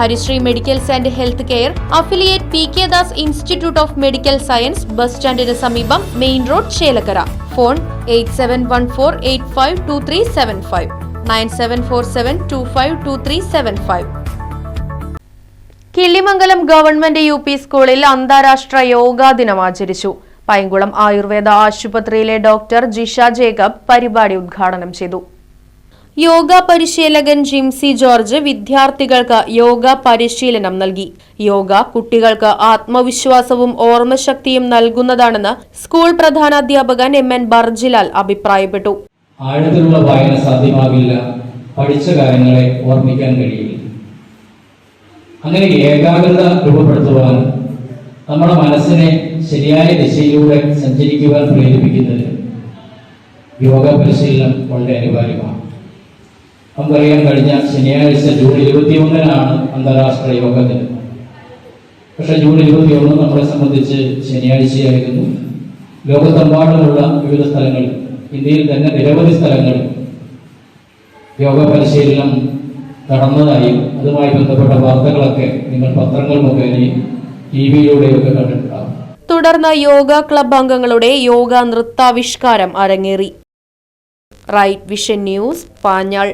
Harisree medicals and health care affiliate P K Das institute of medical science bus സ്റ്റാൻഡിന് സമീപം main road Chelakkara. Phone eight seven one four eight five two three seven five. Nine seven four seven two five two three seven five. Killimangalam government U P സ്കൂളിൽ അന്താരാഷ്ട്ര യോഗാ ദിനം ആചരിച്ചു. പൈങ്കുളം ആയുർവേദ ആശുപത്രിയിലെ doctor Jisha Jacob പരിപാടി ഉദ്ഘാടനം ചെയ്തു. യോഗ പരിശീലകൻ ജിംസി ജോർജ് വിദ്യാർത്ഥികൾക്ക് യോഗ പരിശീലനം നൽകി. യോഗ കുട്ടികൾക്ക് ആത്മവിശ്വാസവും ഓർമ്മശക്തിയും നൽകുന്നതാണെന്ന് സ്കൂൾ പ്രധാനാധ്യാപകൻ എം എൻ ബർജിലാൽ അഭിപ്രായപ്പെട്ടു. ആഴത്തിലുള്ള വായന സാധ്യമാകില്ല. പഠിച്ച കാര്യങ്ങളെ ഓർമ്മിക്കാൻ കഴിയില്ല. അങ്ങനെ ഏകാഗ്രത രൂപപ്പെടുത്തുവാൻ നമ്മുടെ മനസ്സിനെ ശരിയായ ദിശയിലൂടെ സഞ്ചരിക്കുവാൻ പ്രേരിപ്പിക്കുന്നതിന് യോഗ പരിശീലനം വളരെ അനിവാര്യമാണ്. നമുക്കറിയാൻ കഴിഞ്ഞ ശനിയാഴ്ച ജൂൺ ഇരുപത്തി ഒന്നിനാണ് അന്താരാഷ്ട്ര യോഗ ദിനം. പക്ഷെ ജൂൺ ഇരുപത്തി ഒന്ന് നമ്മളെ സംബന്ധിച്ച് ശനിയാഴ്ചയായിരുന്നു. ലോകത്തെമ്പാടുമുള്ള വിവിധ സ്ഥലങ്ങൾ ഇന്ത്യയിൽ തന്നെ നിരവധി സ്ഥലങ്ങൾ യോഗ പരിശീലനം നടന്നതായും അതുമായി ബന്ധപ്പെട്ട വാർത്തകളൊക്കെ നിങ്ങൾ പത്രങ്ങൾ മുഖേനയും ടി വിയിലൂടെയൊക്കെ കണ്ടിട്ടുണ്ടാകും തുടർന്ന് യോഗ ക്ലബ് അംഗങ്ങളുടെ യോഗ നൃത്താവിഷ്കാരം അരങ്ങേറി. Right vision news Panjal